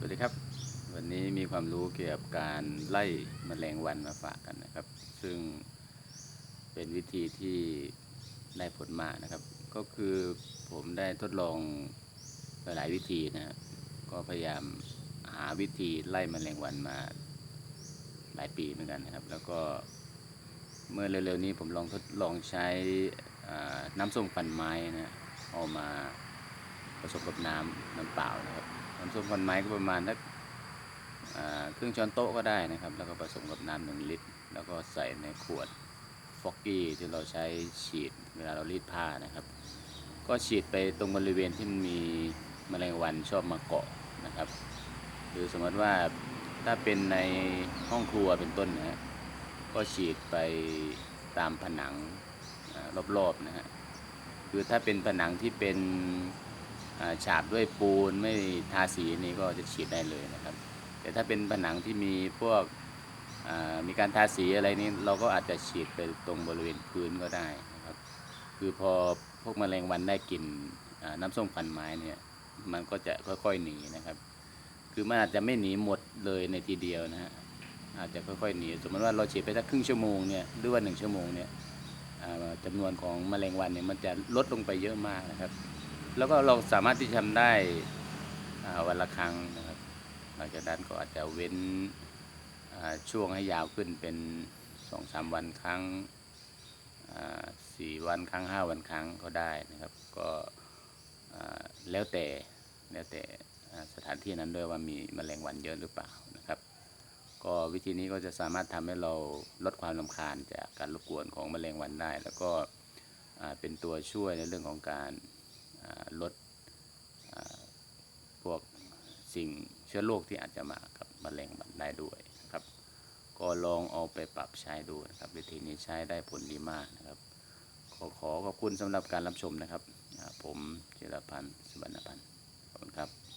สวัสดีครับ วันนี้มีความรู้เกี่ยวกับการไล่แมลงวันมาฝากกันนะครับ ซึ่งเป็นวิธีที่ได้ผลมากนะครับ ก็คือผมได้ทดลองหลายวิธีนะก็พยายามหาวิธีไล่แมลงวันมาหลายปีเหมือนกันนะครับ แล้วก็เมื่อเร็วๆนี้ผมลองทดลองใช้น้ำส้มควันไม้นะฮะเอามาผสมกับน้ำน้ำเปล่านะครับ น้ำส้มคันไม้ก็ประมาณสักครึ่งช้อนโต๊ะก็ได้นะครับ แล้วก็ผสมกับน้ำหนึ่งลิตร แล้วก็ใส่ในขวดฟอกกี้ที่เราใช้ฉีดเวลาเรารีดผ้านะครับ ก็ฉีดไปตรงบริเวณที่มันมีแมลงวันชอบมาเกาะนะครับหรือสมมติว่าถ้าเป็นในห้องครัวเป็นต้นนะฮะก็ฉีดไปตามผนังอรอบๆนะฮะคือถ้าเป็นผนังที่เป็น ฉาบด้วยปูนไม่ทาสีนี่ก็จะฉีดได้เลยนะครับ แต่ถ้าเป็นผนังที่มีพวกมีการทาสีอะไรนี่เราก็อาจจะฉีดไปตรงบริเวณพื้นก็ได้นะครับ คือพอพวกแมลงวันได้กลิ่นน้ำส้มควันไม้เนี่ยมันก็จะค่อยๆหนีนะครับ คือมันอาจจะไม่หนีหมดเลยในทีเดียวนะฮะอาจจะค่อยๆหนีสมมติว่าเราฉีดไปสักครึ่งชั่วโมงเนี่ยหรือว่าหนึ่งชั่วโมงเนี่ยจำนวนของแมลงวันเนี่ยมันจะลดลงไปเยอะมากนะครับ แล้วก็เราสามารถที่ทำได้วันละครั้งนะครับหลังจากนั้นก็อาจจะเว้นช่วงให้ยาวขึ้นเป็นสองสามวันครั้งสี่วันครั้งห้าวันครั้งก็ได้นะครับ ก็แล้วแต่แล้วแต่สถานที่นั้นด้วยว่ามีแมลงวันเยอะหรือเปล่านะครับ ก็วิธีนี้ก็จะสามารถทำให้เราลดความลำคาญจากการรบกวนของแมลงวันได้ แล้วก็เป็นตัวช่วยในเรื่องของการ ลดพวกสิ่งเชื้อโรคที่อาจจะมากับมะเร็งมันได้ด้วยนะครับ ก็ลองเอาไปปรับใช้ดูนะครับวิธีนี้ใช้ได้ผลดีมากนะครับ ขอขอขอบคุณสำหรับการรับชมนะครับ ผมจิรพันธ์สุวรรณพันธ์ขอบคุณครับ